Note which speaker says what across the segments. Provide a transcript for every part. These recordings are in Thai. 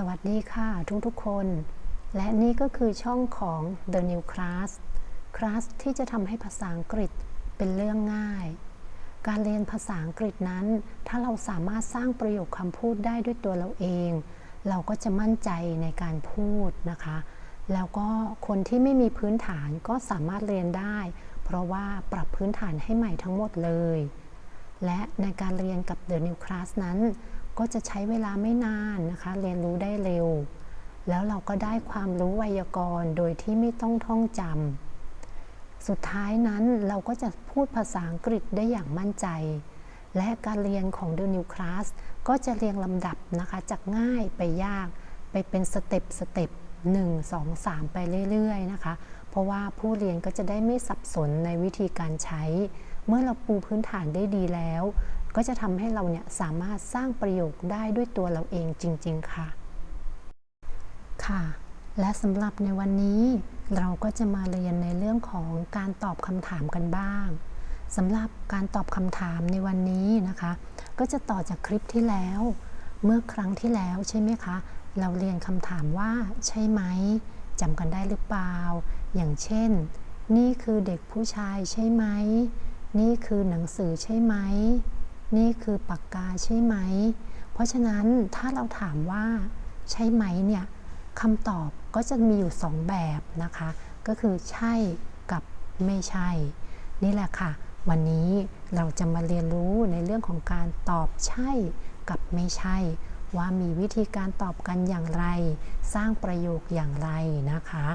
Speaker 1: สวัสดีค่ะทุกๆคน และนี่ก็คือช่องของ The New Class คลาสที่จะทำให้ภาษาอังกฤษเป็นเรื่องง่าย การเรียนภาษาอังกฤษนั้น ถ้าเราสามารถสร้างประโยคคำพูดได้ด้วยตัวเราเอง เราก็จะมั่นใจในการพูดนะคะ แล้วก็คนที่ไม่มีพื้นฐานก็สามารถเรียนได้ เพราะว่าปรับพื้นฐานให้ใหม่ทั้งหมดเลย และในการเรียนกับ The New Class นั้น ก็จะใช้เวลาไม่นานนะคะ เรียนรู้ได้เร็ว แล้วเราก็ได้ความรู้ไวยากรณ์โดยที่ไม่ต้องท่องจำสุดท้ายนั้นเราก็จะพูดภาษาอังกฤษได้อย่างมั่นใจ และการเรียนของ The New Class ก็จะเรียงลำดับนะคะ จากง่ายไปยากไปเป็นสเต็ปสเต็ป1 2 3ไปเรื่อยๆนะคะ เพราะว่าผู้เรียนก็จะได้ไม่สับสนในวิธีการใช้ เมื่อเราปูพื้นฐานได้ดีแล้ว ก็จะทำให้เราเนี่ยสามารถสร้างประโยคได้ด้วยตัวเราเองจริง ๆ ค่ะ ค่ะ และสำหรับในวันนี้เราก็จะมาเรียนในเรื่องของการตอบคำถามกันบ้างสำหรับการตอบคำถามในวันนี้นะคะ ก็จะต่อจากคลิปที่แล้ว เมื่อครั้งที่แล้วใช่ไหมคะ เราเรียนคำถามว่าใช่ไหมจำกันได้หรือเปล่า อย่างเช่น นี่คือเด็กผู้ชายใช่ไหม นี่คือหนังสือใช่ไหม นี่คือปากกาใช่ไหม เพราะฉะนั้นถ้าเราถามว่าใช่ไหมเนี่ยคำตอบก็จะมีอยู่2แบบนะคะ ก็คือใช่กับไม่ใช่ นี่แหละค่ะ วันนี้เราจะมาเรียนรู้ในเรื่องของการตอบใช่กับไม่ใช่ ว่ามีวิธีการตอบกันอย่างไร สร้างประโยคอย่างไรนะคะ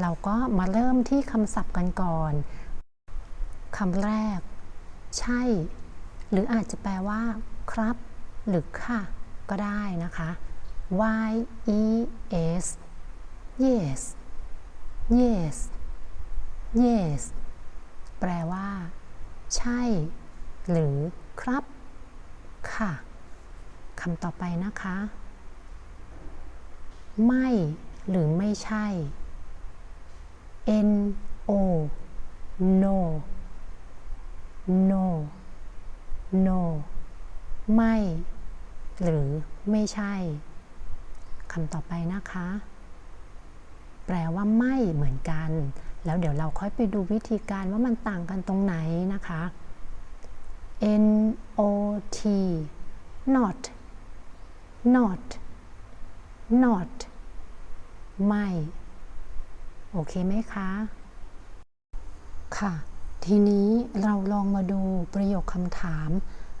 Speaker 1: เราก็มาเริ่มที่คำศัพท์กันก่อนคำแรก ใช่ หรืออาจจะแปลว่าครับ หรือค่ะ ก็ได้นะคะ y e s yes yes yes แปลว่า ใช่ หรือครับ ค่ะคำต่อไปนะคะ ไม่หรือไม่ใช่ n o no no no ไม่ หรือไม่ใช่คำต่อไปนะคะ แปลว่าไม่เหมือนกัน แล้วเดี๋ยวเราค่อยไปดูวิธีการว่ามันต่างกันตรงไหนนะคะ n o t not not not ไม่ โอเคไหมคะ ค่ะ ทีนี้เราลองมาดูประโยคคำถาม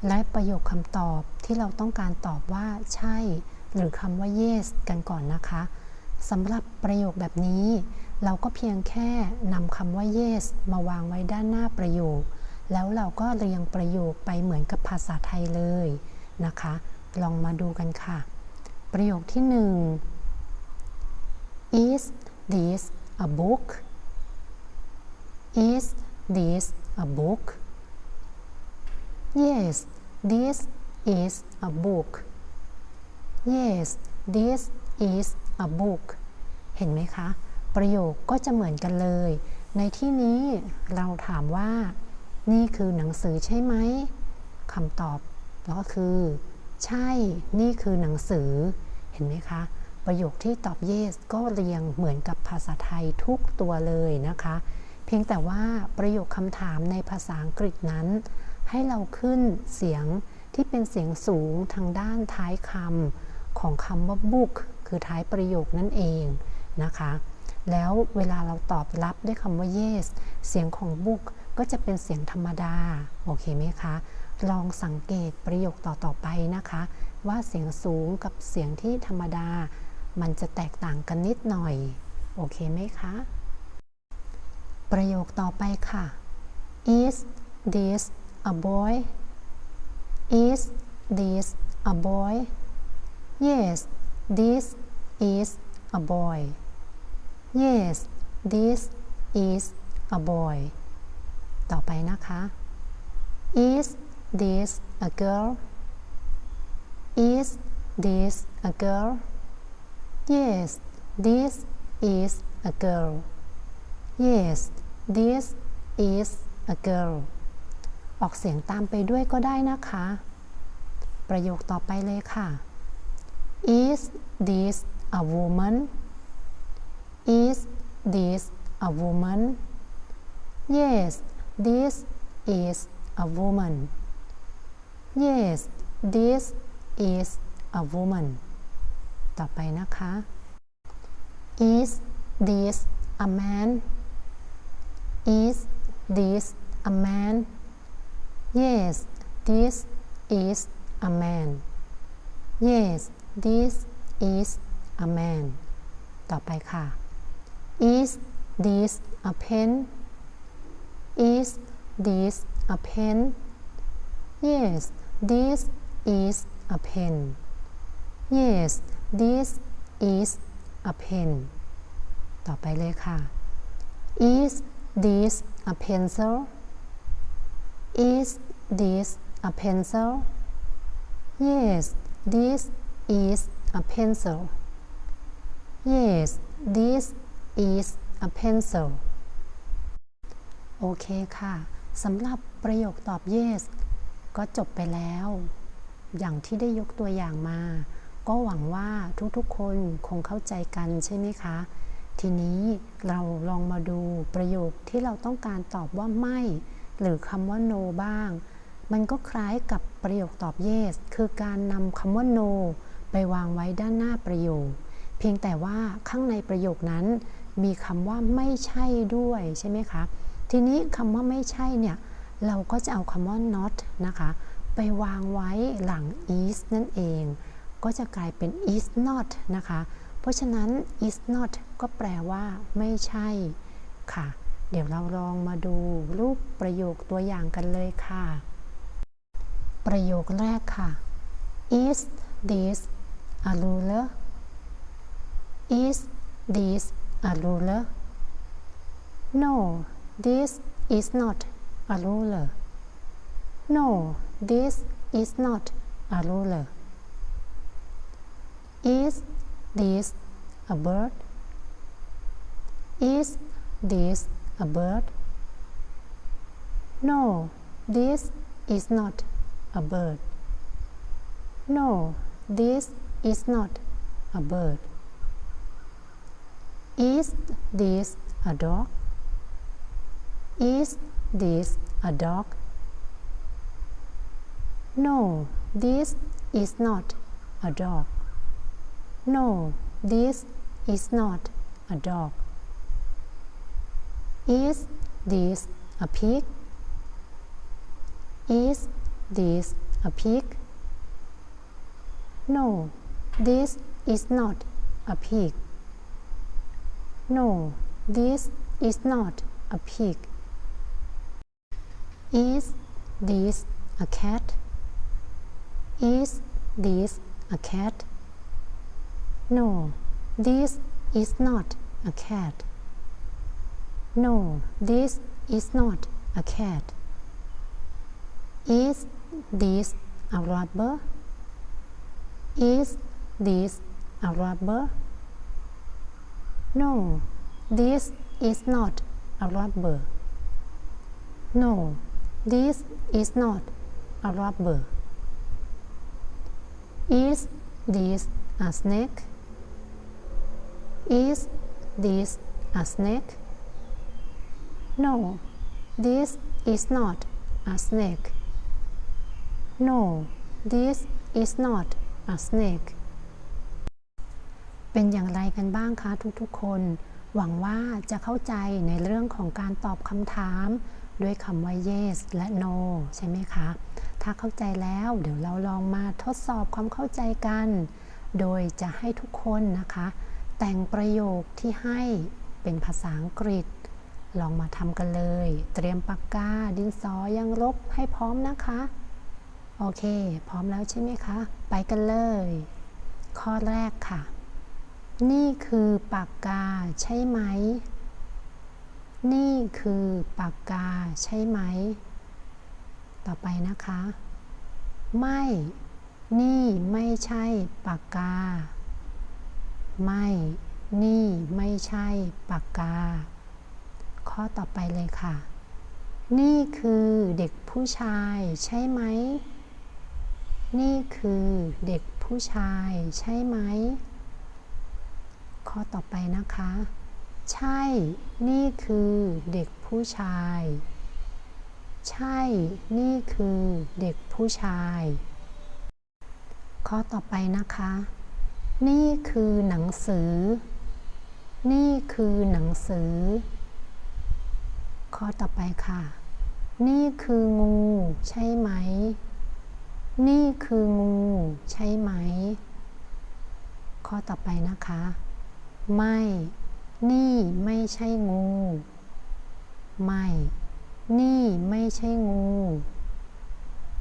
Speaker 1: และประโยคคำตอบที่เราต้องการตอบว่าใช่ หรือคำว่า yes กันก่อนนะคะสำหรับประโยคแบบนี้ เราก็เพียงแค่นำคำว่า yes มาวางไว้ด้านหน้าประโยค แล้วเราก็เรียงประโยคไปเหมือนกับภาษาไทยเลยนะคะ ลองมาดูกันค่ะ ประโยคที่หนึ่ง is this a book is this a book yes this is a book yes this is a book เห็นไหมคะ ประโยคก็จะเหมือนกันเลย ในที่นี้เราถามว่า นี่คือหนังสือใช่ไหมคำตอบก็คือ ใช่นี่คือหนังสือ เห็นไหมคะ ประโยคที่ตอบ yes ก็เรียงเหมือนกับภาษาไทยทุกตัวเลยนะคะ พียงแต่ว่าประโยคคำถามในภาษาอังกฤษนั้น ให้เราขึ้นเสียงที่เป็นเสียงสูงทางด้านท้ายคำของคำว่า book คือท้ายประโยคนั่นเองนะคะ แล้วเวลาเราตอบรับด้วยคำว่า yes เสียงของ book ก็จะเป็นเสียงธรรมดา โอเคไหมคะ ลองสังเกตประโยคต่อ ๆ ไปนะคะ ว่าเสียงสูงกับเสียงที่ธรรมดา มันจะแตกต่างกันนิดหน่อย โอเคไหมคะ ประโยคต่อไปค่ะ is this a boy is this a boy yes this is a boy yes this is a boy ต่อไปนะคะ is this a girl is this a girl yes this is a girl yes this is a girl ออกเสียงตามไปด้วยก็ได้นะคะ ประโยคต่อไปเลยค่ะ is this a woman is this a woman yes this is a woman yes this is a woman ต่อไปนะคะ is this a man is this a man yes this is a man yes this is a man ต่อไปค่ะ is this a pen is this a pen yes this is a pen yes this is a pen ต่อไปเลยค่ะ is this a pencil is this a pencil yes this is a pencil yes this is a pencil โอเคค่ะสำหรับประโยคตอบ yes ก็จบไปแล้ว อย่างที่ได้ยกตัวอย่างมา ก็หวังว่าทุกๆคนคงเข้าใจกันใช่ไหมคะ ทีนี้เราลองมาดูประโยคที่เราต้องการตอบว่าไม่ หรือคำว่า no บ้าง มันก็คล้ายกับประโยคตอบ yes คือการนำคำว่า no ไปวางไว้ด้านหน้าประโยค เพียงแต่ว่าข้างในประโยคนั้น มีคำว่าไม่ใช่ด้วยใช่ไหมคะ ทีนี้คำว่าไม่ใช่เนี่ย เราก็จะเอาคำว่า not นะคะ ไปวางไว้หลัง is นั่นเอง ก็จะกลายเป็น is not นะคะ เพราะฉะนั้น is not ก็แปลว่า ไม่ใช่ค่ะ เดี๋ยวเราลองมาดูรูปประโยคตัวอย่างกันเลยค่ะ ประโยคแรกค่ะ is this a ruler is this a ruler no this is not a ruler no this is not a ruler is this a bird. Is this a bird? No this is not a bird. No this is not a bird. Is this a dog? Is this a dog? No this is not a dog no this is not a dog. Is this a pig? Is this a pig? No this is not a pig. No this is not a pig. Is this a cat? Is this a cat no this is not a cat. No this is not a cat. Is this a rubber? Is this a rubber? No this is not a rubber. No this is not a rubber. Is this a snake is this a snake no this is not a snake no this is not a snake เป็นอย่างไรกันบ้างคะทุกๆคน หวังว่าจะเข้าใจในเรื่องของการตอบคำถามด้วยคำว่า yes และ no ใช่ไหมคะ ถ้าเข้าใจแล้วเดี๋ยวเราลองมาทดสอบความเข้าใจกัน โดยจะให้ทุกคนนะคะ แต่งประโยคที่ให้เป็นภาษาอังกฤษ ลองมาทำกันเลย เตรียมปากกา ดินสอยังลบให้พร้อมนะคะ โอเค พร้อมแล้วใช่ไหมคะ ไปกันเลย ข้อแรกค่ะ นี่คือปากกาใช่ไหม นี่คือปากกาใช่ไหม ต่อไปนะคะ ไม่ นี่ไม่ใช่ปากกา ไม่ นี่ไม่ใช่ปากกา ข้อต่อไปเลยค่ะ นี่คือเด็กผู้ชายใช่ไหม นี่คือเด็กผู้ชายใช่ไหม ข้อต่อไปนะคะ ใช่ นี่คือเด็กผู้ชาย ใช่ นี่คือเด็กผู้ชาย ข้อต่อไปนะคะ นี่คือหนังสือ นี่คือหนังสือ ข้อต่อไปค่ะ นี่คืองูใช่ไหม นี่คืองูใช่ไหม ข้อต่อไปนะคะ ไม่ นี่ไม่ใช่งู ไม่ นี่ไม่ใช่งู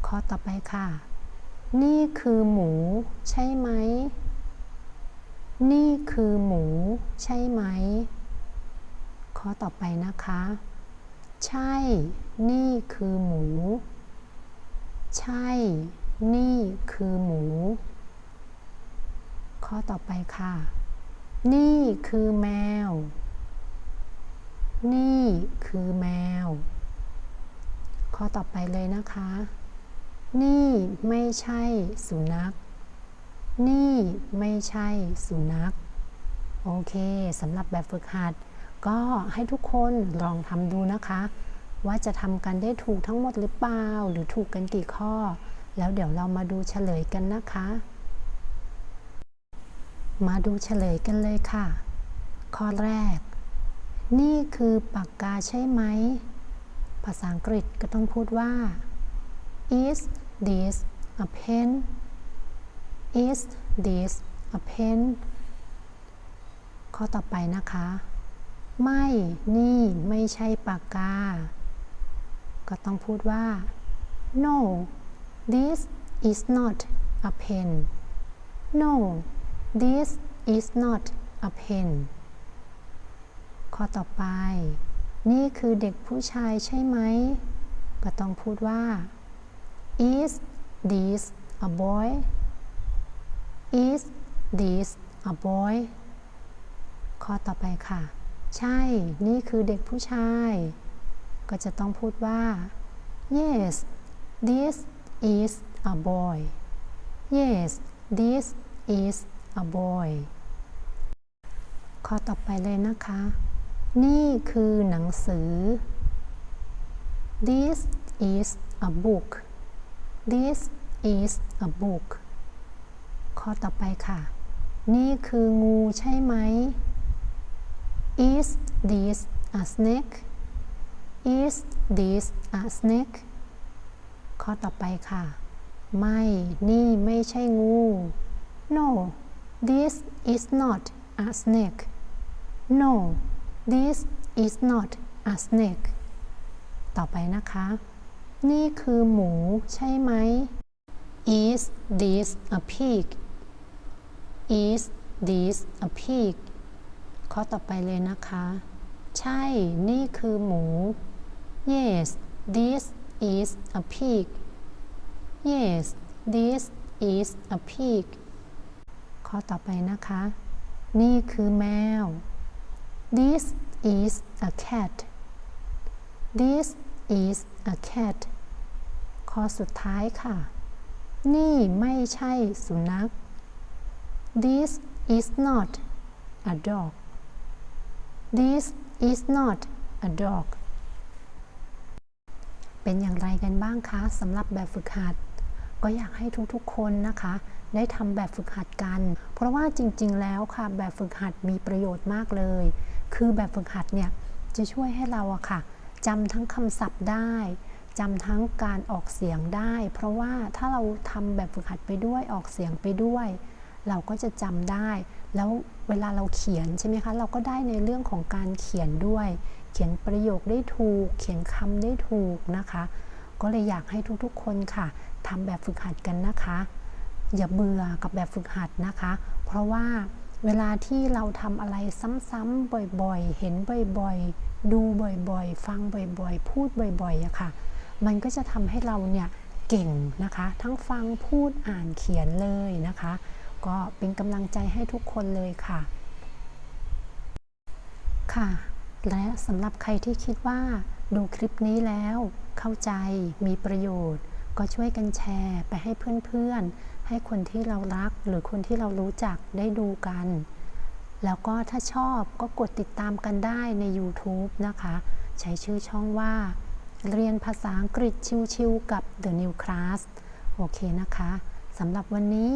Speaker 1: ข้อต่อไปค่ะ นี่คือหมูใช่ไหม นี่คือหมูใช่ไหม ข้อต่อไปนะคะ ใช่ นี่คือหมู ใช่ นี่คือหมู ข้อต่อไปค่ะ นี่คือแมว นี่คือแมว ข้อต่อไปเลยนะคะ นี่ไม่ใช่สุนัข นี่ไม่ใช่สุนัข โอเคสำหรับแบบฝึกหัด ก็ให้ทุกคนลองทำดูนะคะ ว่าจะทำกันได้ถูกทั้งหมดหรือเปล่า หรือถูกกันกี่ข้อ แล้วเดี๋ยวเรามาดูเฉลยกันนะคะ มาดูเฉลยกันเลยค่ะ ข้อแรก นี่คือปากกาใช่ไหม ภาษาอังกฤษก็ต้องพูดว่า is this a pen is this a pen ข้อต่อไปนะคะ ไม่นี่ไม่ใช่ปากกา ก็ต้องพูดว่า no this is not a pen no this is not a pen ข้อต่อไป นี่คือเด็กผู้ชายใช่ไหม ก็ต้องพูดว่า is this a boy is this a boy ข้อต่อไปค่ะ ใช่ นี่คือเด็กผู้ชาย ก็จะต้องพูดว่า yes this is a boy yes this is a boy ข้อต่อไปเลยนะคะ นี่คือหนังสือ this is a book this is a book ข้อต่อไปค่ะ นี่คืองูใช่ไหม is this a snake is this a snake ข้อต่อไปค่ะ ไม่ นี่ไม่ใช่งู no this is not a snake no this is not a snake ต่อไปนะคะ นี่คือหมูใช่ไหม is this a pig is this a pig ข้อต่อไปเลยนะคะ ใช่ นี่คือหมู yes this is a pig yes this is a pig ข้อต่อไปนะคะ นี่คือแมว this is a cat this is a cat ข้อสุดท้ายค่ะ นี่ไม่ใช่สุนัข this is not a dog this is not a dog เป็นอย่างไรกันบ้างคะสำหรับแบบฝึกหัด ก็อยากให้ทุกๆคนนะคะ ได้ทำแบบฝึกหัดกัน เพราะว่าจริงๆแล้วค่ะ แบบฝึกหัดมีประโยชน์มากเลย คือแบบฝึกหัดเนี่ยจะช่วยให้เราอะค่ะจำทั้งคำศัพท์ได้จำทั้งการออกเสียงได้ เพราะว่าถ้าเราทำแบบฝึกหัดไปด้วยออกเสียงไปด้วย เราก็จะจำได้ แล้วเวลาเราเขียนใช่ไหมคะ เราก็ได้ในเรื่องของการเขียนด้วย เขียนประโยคได้ถูก เขียนคำได้ถูกนะคะ ก็เลยอยากให้ทุกๆคนค่ะทำแบบฝึกหัดกันนะคะ อย่าเบื่อกับแบบฝึกหัดนะคะ เพราะว่าเวลาที่เราทำอะไรซ้ำๆบ่อยๆ เห็นบ่อยๆ ดูบ่อยๆ ฟังบ่อยๆ พูดบ่อยๆอะค่ะ มันก็จะทำให้เราเนี่ยเก่งนะคะ ทั้งฟังพูดอ่านเขียนเลยนะคะ ก็เป็นกำลังใจให้ทุกคนเลยค่ะ ค่ะ และสำหรับใครที่คิดว่าดูคลิปนี้แล้วเข้าใจมีประโยชน์ ก็ช่วยกันแชร์ไปให้เพื่อนๆ ให้คนที่เรารักหรือคนที่เรารู้จักได้ดูกัน แล้วก็ถ้าชอบก็กดติดตามกันได้ใน YouTube นะคะ ใช้ชื่อช่องว่า เรียนภาษาอังกฤษชิวๆกับ The New Class โอเคนะคะ สำหรับวันนี้